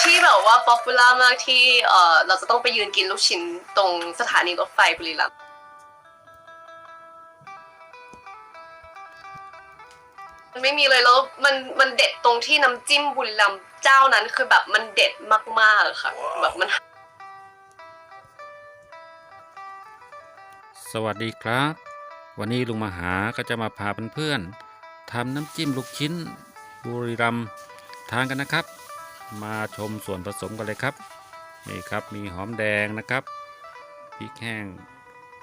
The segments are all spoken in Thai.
ที่แบบว่าป๊อปปูล่ามากที่เออเราจะต้องไปยืนกินลูกชิ้นตรงสถานีรถไฟบุรีรัมย์มันไม่มีเลยแล้วมันมันเด็ดตรงที่น้ำจิ้มบุรีรัมย์เจ้านั้นคือแบบมันเด็ดมากๆค่ะ แบบมัน สวัสดีครับ วันนี้ลุงมาหาก็จะมาพาเพื่อนๆทำน้ำจิ้มลูกชิ้นบุรีรัมย์ทานกันนะครับ มาชมส่วนผสมกันเลยครับ นี่ครับมีหอมแดงนะครับพริกแห้ง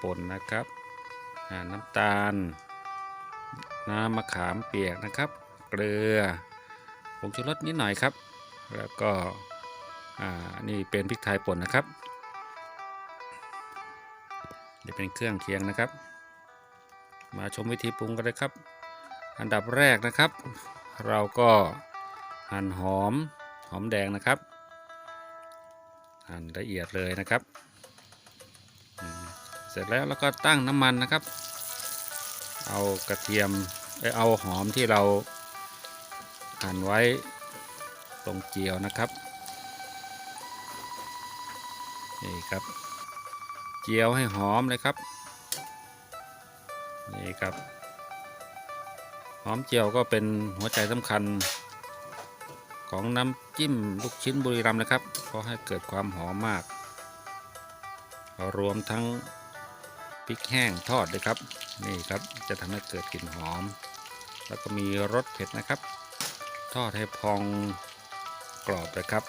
ป่นนะครับน้ำตาล น้ำมะขามเปียกนะครับ เกลือผงชูรสนิดหน่อยครับ แล้วก็อ่านี่เป็นพริกไทยป่นนะครับเดี๋ยวเป็นเครื่องเคียงนะครับ มาชมวิธีปรุงกันเลยครับ อันดับแรกนะครับ เราก็หั่นหอม หอมแดงนะครับหั่นละเอียดเลยนะครับเสร็จแล้วแล้วก็ตั้งน้ำมันนะครับ เอากระเทียมเอ้ยเอาหอมที่เราหั่นไว้ตรงเจียวนะครับนี่ครับ เจียวให้หอมเลยครับนี่ครับหอมเจียวก็เป็นหัวใจสำคัญ ของน้ำจิ้มลูกชิ้นบุรีรัมนะครับเพราะให้เกิดความหอมมาก รวมทั้งพริกแห้งทอดเลยครับ นี่ครับจะทำให้เกิดกลิ่นหอม แล้วก็มีรสเผ็ดนะครับ ทอดให้พองกรอบเลยครับ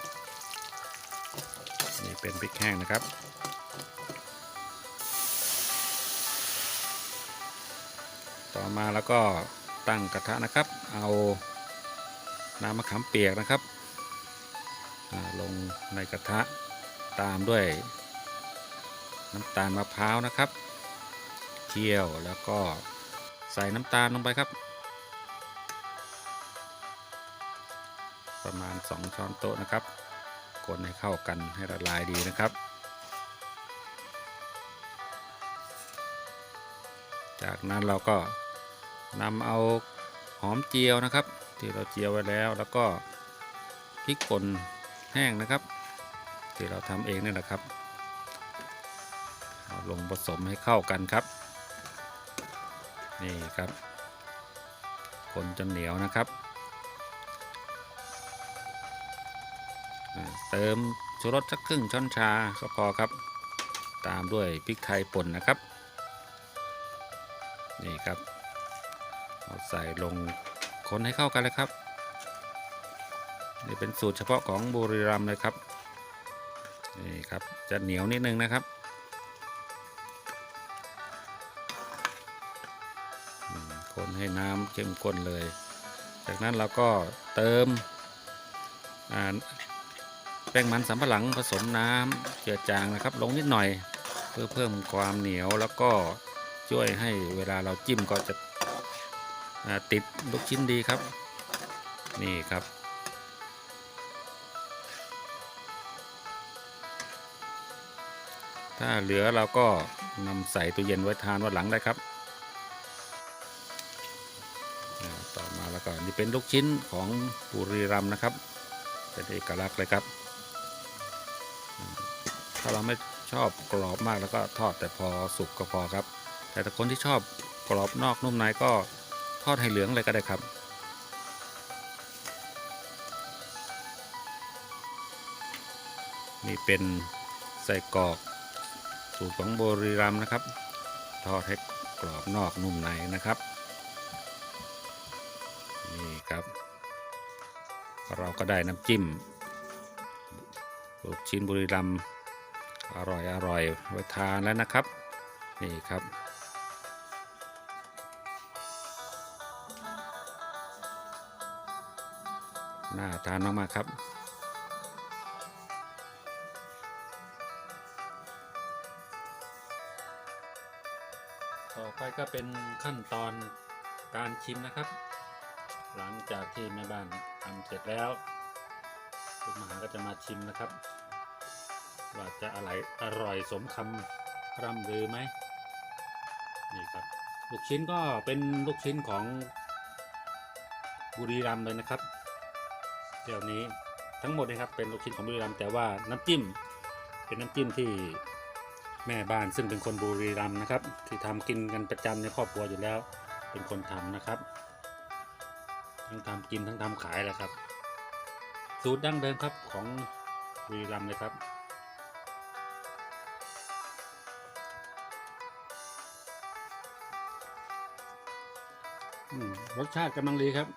นี่เป็นพริกแห้งนะครับต่อมาแล้วก็ตั้งกระทะนะครับ เอา น้ำมะขามเปียกนะครับ ลงในกระทะตามด้วยน้ำตาลมะพร้าวนะครับเคี่ยวแล้วก็ใส่น้ำตาลลงไปครับ ประมาณ 2 ช้อนโต๊ะนะครับ คนให้เข้ากันให้ละลายดีนะครับ จากนั้นเราก็นำเอาหอมเจียวนะครับ ที่เราเจียวไว้แล้ว แล้วก็พริกป่นแห้งนะครับ ที่เราทำเองนี่แหละครับเอาลงผสมให้เข้ากันครับ นี่ครับ คนจนเหนียวนะครับ เติมชูรสสักครึ่งช้อนชาก็พอครับ ตามด้วยพริกไทยป่นนะครับ นี่ครับ เอาใส่ลง คนให้เข้ากันเลยครับนี่เป็นสูตรเฉพาะของบุรีรัมย์เลยครับนี่ครับจะเหนียวนิดนึงนะครับคนให้น้ำเข้มข้นเลย จากนั้นเราก็เติมแป้งมันสำปะหลังผสมน้ำเจือจางนะครับ ลงนิดหน่อยเพื่อเพิ่มความเหนียวแล้วก็ช่วยให้เวลาเราจิ้มก็จะ ติดลูกชิ้นดีครับ นี่ครับ ถ้าเหลือเราก็นำใส่ตู้เย็นไว้ทานวันหลังได้ครับต่อมาแล้วก็นี่เป็นลูกชิ้นของบุรีรัมนะครับ เป็นเอกลักษณ์เลยครับ ถ้าเราไม่ชอบกรอบมากแล้วก็ทอดแต่พอสุกก็พอครับ แต่ถ้าคนที่ชอบกรอบนอกนุ่มในก็ ทอดให้เหลืองเลยก็ได้ครับ นี่เป็นไส้กรอกสูตรของบรีรัมนะครับ ทอดให้กรอบนอกนุ่มในนะครับ นี่ครับ เราก็ได้น้ำจิ้มลูกชิ้นบุรีรัมอร่อยอร่อยไว้ทานแล้วนะครับ นี่ครับ น่าทานมากๆครับต่อไปก็เป็นขั้นตอนการชิมนะครับ หลังจากที่แม่บ้านทำเสร็จแล้วลูกมหาก็จะมาชิมนะครับ ว่าจะอะไรอร่อยสมคำร่ำลือไหมนี่ครับลูกชิ้นก็เป็นลูกชิ้นของบุรีรัมย์เลยนะครับ เดี๋ยวนี้ทั้งหมดนะครับเป็นลูกชิ้นของบุรีรัมย์แต่ว่าน้ำจิ้ม เป็นน้ำจิ้มที่แม่บ้านซึ่งเป็นคนบุรีรัมย์นะครับ ที่ทำกินกันประจำในครอบครัวอยู่แล้ว เป็นคนทำนะครับ ทั้งทำกินทั้งทำขายแหละครับ สูตรดั้งเดิมครับของบุรีรัมย์เลยครับรสชาติกำลังดีครับ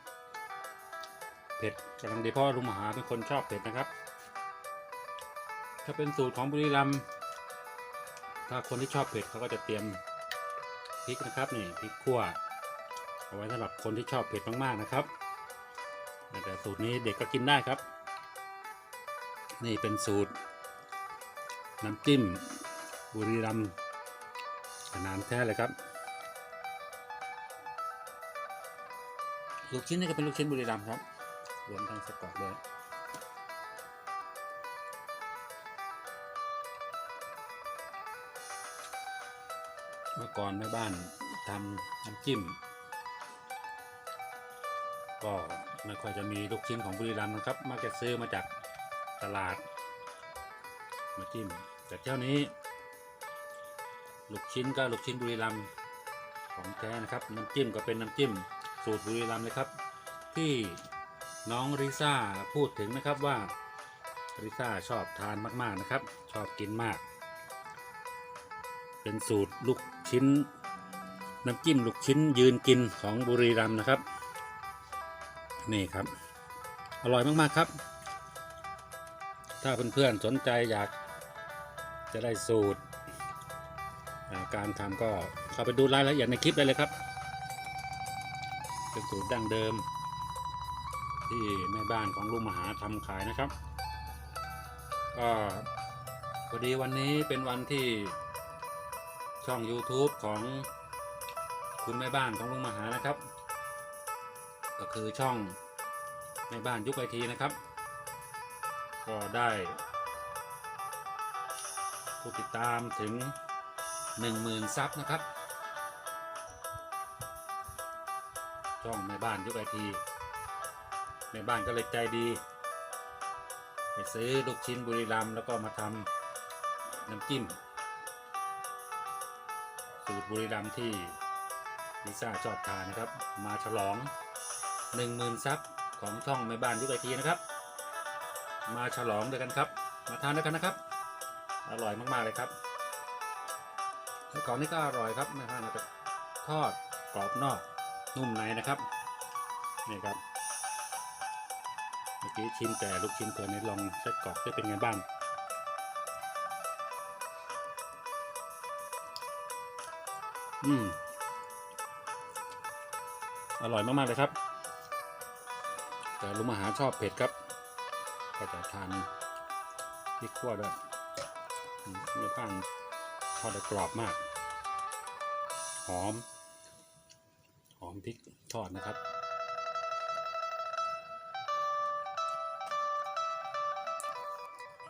เผ็ดกำลังดีเพราะลุงมหาเป็นคนชอบเผ็ดนะครับ ถ้าเป็นสูตรของบุรีรัมย์ถ้าคนที่ชอบเผ็ดเขาก็จะเตรียมพริกนะครับนี่พริกขั่วเอาไว้สำหรับคนที่ชอบเผ็ดมากๆนะครับ แต่สูตรนี้เด็กก็กินได้ครับ นี่เป็นสูตร น้ำจิ้มบุรีรัมย์ขนาดแท้เลยครับลูกชิ้นนี่ก็เป็นลูกชิ้นบุรีรัมย์ครับ รวมทั้งสกอตด้วยเมื่อก่อนแม่บ้านทำน้ำจิ้ม ก็ไม่ค่อยจะมีลูกชิ้นของบุรีรัมย์นะครับมักจะซื้อมาจากตลาด มาจิ้ม แต่เจ้านี้ ลูกชิ้นก็ลูกชิ้นบุรีรัมย์ของแท้นะครับ น้ำจิ้มก็เป็นน้ำจิ้มสูตรบุรีรัมย์เลยครับ ที่ น้องริซ่าพูดถึงนะครับว่าริซ่าชอบทานมากๆนะครับ ชอบกินมาก เป็นสูตรลูกชิ้น น้ำจิ้มลูกชิ้นยืนกินของบุรีรัมย์นะครับ นี่ครับ อร่อยมากๆครับ ถ้าเพื่อนๆสนใจอยากจะได้สูตร การทำก็เข้าไปดูรายละเอียดในคลิปได้เลยครับ เป็นสูตรดั้งเดิม ที่แม่บ้านของลุงมหาทำขายนะครับก็พอดีวันนี้เป็นวันที่ช่อง YouTube ของคุณแม่บ้านของลุงมหานะครับ ก็คือช่องแม่บ้านยุคไอทีนะครับ ก็ได้ผู้ติดตามถึง 10,000ซับนะครับ ช่องแม่บ้านยุคไอที ม่บ้านก็เลยใจดี ไปซื้อลูกชิ้นบุรีรัมแล้วก็มาทำน้ำจิ้ม สูตรบุรีรัมที่ลิซ่าชอบทานนะครับ มาฉลอง 10,000ซับของช่องแม่บ้านยุคไอทีนะครับ มาฉลองด้วยกันครับ มาทานด้วยกันนะครับ อร่อยมาก ๆ เลยครับของนี้ก็อร่อยครับแม่บ้านเราจะทอดกรอบนอกนุ่มในนะครับนี่ครับ มื่อกี้ชิมแต่ลูกชิ้นตัวนี้ลองไส้กรอกได้เป็นไงบ้างอืม อร่อยมาก ๆ เลยครับ แต่ลุงมหาชอบเผ็ดครับ ก็จะทานพริกขั่วด้วยเนื้อผ้างทอดได้กรอบมาก หอม หอมพริกทอดนะครับ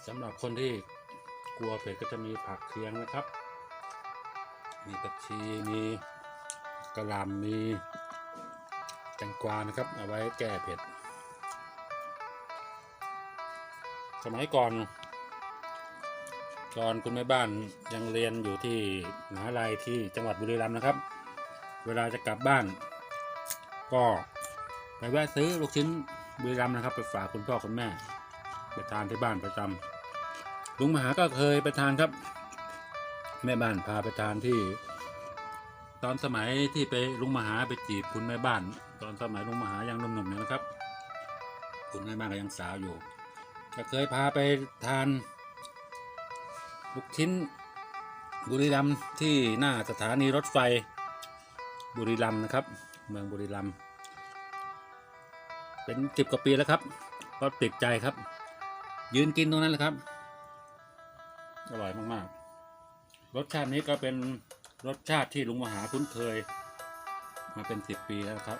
สำหรับคนที่กลัวเผ็ดก็จะมีผักเคียงนะครับ มีผักชีมีกระหล่ำมีแตงกวานะครับ เอาไว้แก้เผ็ด สมัยก่อน ตอนคุณแม่บ้านยังเรียนอยู่ที่มหาลัยที่จังหวัดบุรีรัมย์นะครับ เวลาจะกลับบ้าน ก็ไปแวะซื้อลูกชิ้นบุรีรัมย์นะครับ ไปฝากคุณพ่อคุณแม่ไปทานที่บ้านประจำ ลุงมหาก็เคยไปทานครับ แม่บ้านพาไปทานที่ ตอนสมัยที่ไปลุงมหาไปจีบคุณแม่บ้าน ตอนสมัยลุงมหายังหนุ่มๆเนี่ยนะครับ คุณแม่บ้านก็ยังสาวอยู่ก็เคยพาไปทานลูกชิ้นบุรีรัมที่หน้าสถานีรถไฟบุรีรัมนะครับ เมืองบุรีรัมเป็นสิบกว่าปีแล้วครับ ก็ติดใจครับ ยืนกินตรงนั้นแหละครับ อร่อยมากๆ รสชาตินี้ก็เป็นรสชาติที่ลุงมหาคุ้นเคย มาเป็นสิบปีแล้วครับ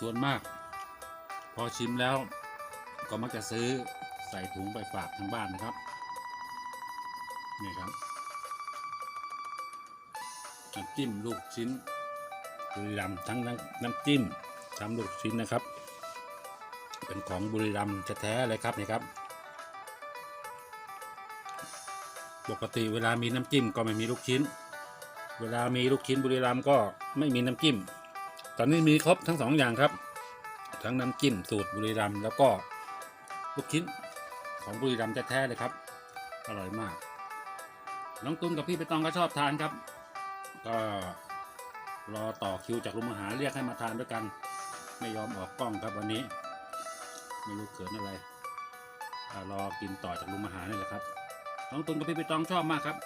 ส่วนมาก พอชิมแล้วก็มักจะซื้อใส่ถุงไปฝากทางบ้านนะครับ นี่ครับน้ำจิ้มลูกชิ้นบุรีรัมทั้งน้ำน้ำจิ้มทำลูกชิ้นนะครับ เป็นของบุรีรัมย์แท้ๆเลยครับนี่ครับ ปกติเวลามีน้ำจิ้มก็ไม่มีลูกชิ้น เวลามีลูกชิ้นบุรีรัมย์ก็ไม่มีน้ำจิ้ม ตอนนี้มีครบทั้งสองอย่างครับ ทั้งน้ำจิ้มสูตรบุรีรัมย์แล้วก็ลูกชิ้นของบุรีรัมย์แท้ๆเลยครับ อร่อยมาก น้องตุ้นกับพี่ไปตองก็ชอบทานครับ ก็รอต่อคิวจากลุงมหาเรียกให้มาทานด้วยกัน ไม่ยอมออกกล้องครับวันนี้ ไม่รู้เขินอะไรรอกินต่อจากลุงมหานี่แหละครับ น้องตุนกับพี่ไปตองชอบมากครับ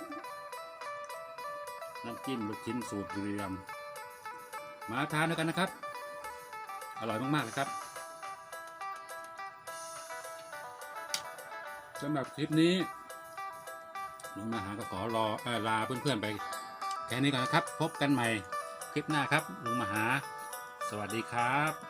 น้ำจิ้มลูกชิ้นสูตรบุรีรัมย์มาทานด้วยกันนะครับ อร่อยมากๆเลยครับสำหรับคลิปนี้ลุงมหาก็ขอรอเอ่อลาเพื่อนๆไปแค่นี้ก่อนนะครับ พบกันใหม่คลิปหน้าครับลุงมหา สวัสดีครับ